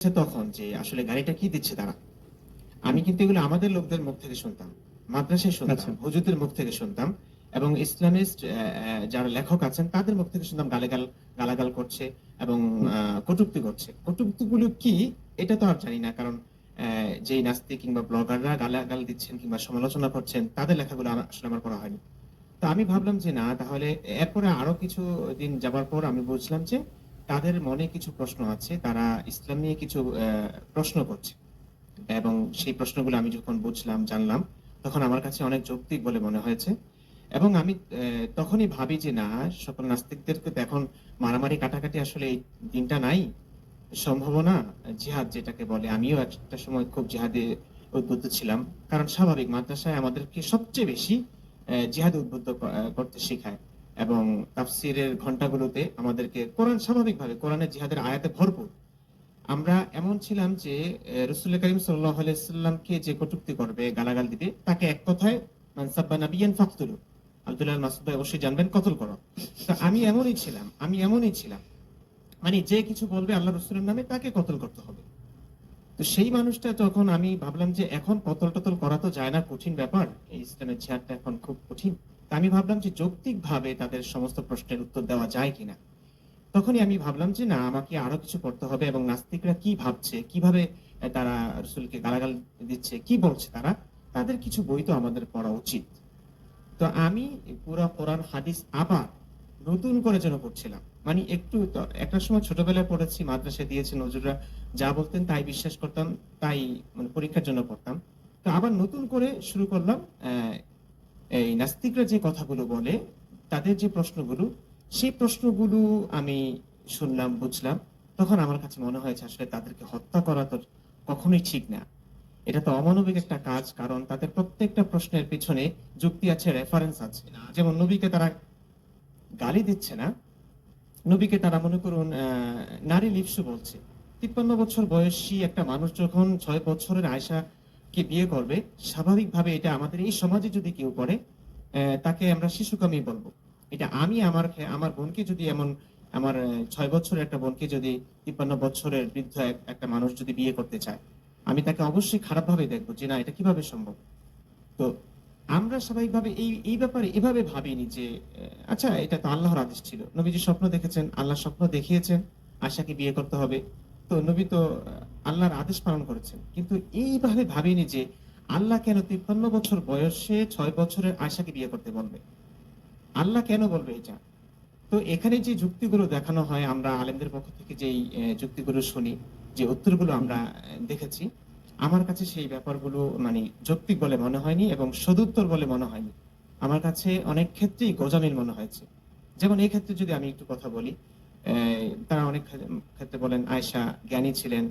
হচ্ছে তখন যে আসলে গাড়িটা কি দিচ্ছে তারা? আমি কিন্তু এগুলো আমাদের লোকদের মুখ থেকে শুনতাম মাদ্রাসায় শুনতাম আচ্ছা। মুখ থেকে শুনতাম এবং ইসলামিস্ট যারা লেখক আছেন তাদের মুখ থেকে শুনতাম গালাগাল গালাগাল করছে এবং কটূক্তি করছে। কটূক্তিগুলো কি? এটা তো আর জানি না কারণ আহ, যেই নাস্তিক কিংবা ব্লগাররা গালাগাল দিচ্ছেন কিংবা সমালোচনা করছেন তাদের লেখাগুলো আসলে আমার পড়া হয়নি। তো আমি ভাবলাম যে না তাহলে এরপরে আরও কিছু দিন যাবার পর আমি বুঝলাম যে তাদের মনে কিছু প্রশ্ন আছে, তারা ইসলাম নিয়ে কিছু প্রশ্ন করছে। এবং সেই প্রশ্নগুলো আমি যখন বুঝলাম, জানলাম, তখন আমার কাছে অনেক যৌক্তিক বলে মনে হয়েছে। এবং আমি তখনই ভাবি যে না, সকল নাস্তিকদেরকে তো এখন মারামারি কাটাকাটি আসলে এই দিনটা নাই সম্ভাবনা জিহাদ যেটাকে বলে, আমিও একটা সময় খুব জিহাদে উদ্বুদ্ধ ছিলাম। কারণ স্বাভাবিক, মাদ্রাসায় আমাদেরকে সবচেয়ে বেশি জিহাদে উদ্বুদ্ধ করতে শেখায়। এবং তাফসিরের ঘন্টাগুলোতে আমাদেরকে কোরআন স্বাভাবিকভাবে, কোরআনের জিহাদের আয়াতে ভরপুর। আমরা এমন ছিলাম যে রসুল করিম সাল্লাহ আলাইসাল্লামকে যে কটুক্তি করবে, গালাগাল দিবে, তাকে এক কথায় মাসুদ ভাই অবশ্যই জানবেন, কতল করো। তো আমি এমনই ছিলাম, আমি এমনই ছিলাম। মানে যে কিছু বলবে আল্লাহ রসুলের নামে, তাকে কতল করতে হবে। তো সেই মানুষটা তখন আমি ভাবলাম যে, এখন কতল টতল করা তো যায় না, কঠিন ব্যাপার। এই ইসলামের চেয়ারটা এখন খুব কঠিন। আমি ভাবলাম যে যৌক্তিক ভাবে তাদের সমস্ত প্রশ্নের উত্তর দেওয়া যায় কিনা। তখনই আমি ভাবলাম যে না, আমাকে আরও কিছু করতে হবে এবং নাস্তিকরা কি ভাবছে, কীভাবে তারা রসুলকে গালাগাল দিচ্ছে, কি বলছে তারা, তাদের কিছু বই তো আমাদের পড়া উচিত। তো আমি পুরো কোরআন, হাদিস আবার নতুন করে যেন পড়ছিলাম। মানে একটু একটা সময় ছোটবেলায় পড়েছি, মাদ্রাসায় দিয়েছে নজরুলরা যা বলতেন তাই বিশ্বাস করতাম, তাই মানে পরীক্ষার জন্য পড়তাম। তো আবার নতুন করে শুরু করলাম এই নাস্তিকরা যে কথাগুলো বলে, তাদের যে প্রশ্নগুলো, সেই প্রশ্নগুলো আমি শুনলাম, বুঝলাম। তখন আমার কাছে মনে হয়েছে আসলে তাদেরকে হত্যা করা তো কখনোই ঠিক না। এটা তো অমানবিক একটা কাজ, কারণ তাদের প্রত্যেকটা প্রশ্নের পিছনে যুক্তি আছে রেফারেন্স আছে। যেমন নবীকে তারা গালি দিচ্ছে না, নবীকে তারা মনে করুন নারী লিপসু বলছে। তিপ্পান্ন বছর বয়সী একটা মানুষ যখন ছয় বছরের আয়সাকে বিয়ে করবে? স্বাভাবিকভাবে এটা আমাদের এই সমাজে যদি কেউ করে তাকে আমরা শিশুকামী বলব। এটা আমি আমার আমার বোনকে যদি এমন, আমার ছয় বছরের একটা বোনকে যদি তিপ্পান্ন বছরের বৃদ্ধ একটা মানুষ যদি বিয়ে করতে চায়, আমি তাকে অবশ্যই খারাপ ভাবে দেখব যে না, এটা কীভাবে সম্ভব? তো আমরা স্বাভাবিকভাবে এই এই ব্যাপারে এভাবে ভাবিনি যে আচ্ছা এটা তো আল্লাহর আদেশ ছিল। নবীজি স্বপ্ন দেখেছেন, আল্লাহ স্বপ্ন দেখিয়েছেন, আশাকে বিয়ে করতে হবে। তো নবী তো, আল্লাহর আদেশ পালন করেছেন। কিন্তু এইভাবে ভাবিনি যে আল্লাহ কেন তিপ্পান্ন বছর বয়সে ছয় বছরের আয়সাকে বিয়ে করতে বলবে? আল্লাহ কেন বলবে এটা? তো এখানে যে যুক্তিগুলো দেখানো হয়, আমরা আলেমদের পক্ষ থেকে যেই যুক্তিগুলো শুনি, যে উত্তরগুলো আমরা দেখেছি, আমার কাছে সেই ব্যাপারগুলো মানে যৌক্তিক বলে মনে হয়নি এবং সদুত্তর বলে মনে হয়নি। আমার কাছে অনেক ক্ষেত্রেই গোজামিল মনে হয়েছে। যেমন এই ক্ষেত্রে যদি আমি একটু কথা বলি তারা অনেক ক্ষেত্রে বলেন আয়সা জ্ঞানী ছিলেন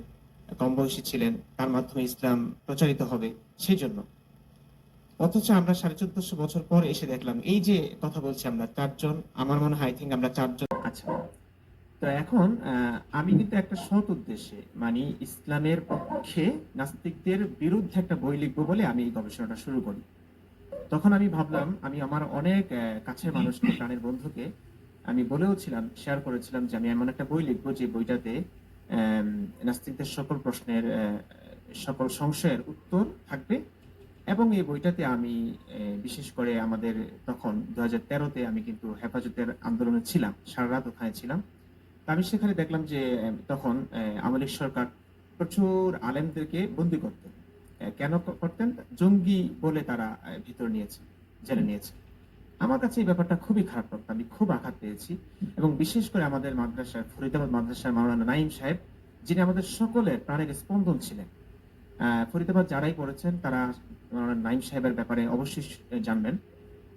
কম বয়সী ছিলেন, তার মাধ্যমে ইসলাম প্রচারিত হবে সেই জন্য অথচ আমরা সাড়ে চোদ্দশো বছর পর এসে দেখলাম, এই যে কথা বলছি আমরা, চারজন, আমার মনে হয় থিঙ্ক আমরা চারজন। আচ্ছা তো এখন আমি কিন্তু একটা সৎ উদ্দেশ্যে মানে ইসলামের পক্ষে নাস্তিকদের বিরুদ্ধে একটা বই লিখব বলে আমি এই গবেষণাটা শুরু করি। তখন আমি ভাবলাম, আমি আমার অনেক কাছের মানুষকে, প্রাণের বন্ধুকে আমি বলেও ছিলাম শেয়ার করেছিলাম যে আমি এমন একটা বই লিখব যে বইটাতে নাস্তিকদের সকল প্রশ্নের সকল সংশয়ের উত্তর থাকবে এবং এই বইটাতে আমি বিশেষ করে আমাদের তখন দু হাজার আমি কিন্তু হেফাজতের আন্দোলনে ছিলাম, সারা রাত ওখানে ছিলাম। আমি সেখানে দেখলাম যে তখন আওয়ামী সরকার প্রচুর আলেমদেরকে বন্দি করতেন। কেন করতেন? জঙ্গি বলে তারা ভিতর নিয়েছে জেনে নিয়েছে। আমার কাছে এই ব্যাপারটা খুবই খারাপ লাগতো আমি খুব আঘাত পেয়েছি। এবং বিশেষ করে আমাদের মাদ্রাসার, ফরিদাবাদ মাদ্রাসার মাওলানা নাইম সাহেব, যিনি আমাদের সকলের প্রাণের স্পন্দন ছিলেন। ফরিদাবাদ যারাই পড়েছেন, তারা মাওলানা নাইম সাহেবের ব্যাপারে অবশ্যই জানবেন।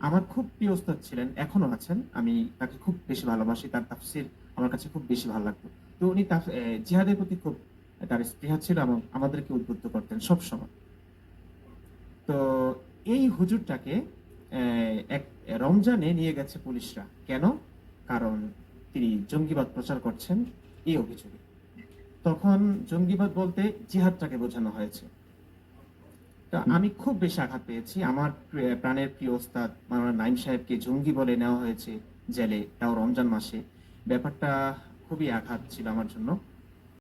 আমার খুব প্রিয় ওস্তাদ ছিলেন এখনও আছেন। আমি তাকে খুব বেশি ভালোবাসি, তার তাফসির আমার কাছে খুব বেশি ভালো লাগতো। তো উনি জিহাদের প্রতি খুব তার স্পৃহা ছিল এবং আমাদেরকে উদ্বুদ্ধ করতেন সব সময় তো এই হুজুরটাকে এক রমজানে নিয়ে গেছে পুলিশরা। কেন? কারণ তিনি জঙ্গিবাদ প্রচার করছেন এই অভিযোগে। তখন জঙ্গিবাদ বলতে জিহাদটাকে বোঝানো হয়েছে। তো আমি খুব বেশি আঘাত পেয়েছি। আমার প্রাণের প্রিয় ওস্তাদ মাওলানা নাইম সাহেবকে জঙ্গি বলে নেওয়া হয়েছে জেলে তাও রমজান মাসে। ব্যাপারটা খুবই আঘাত ছিল আমার জন্য।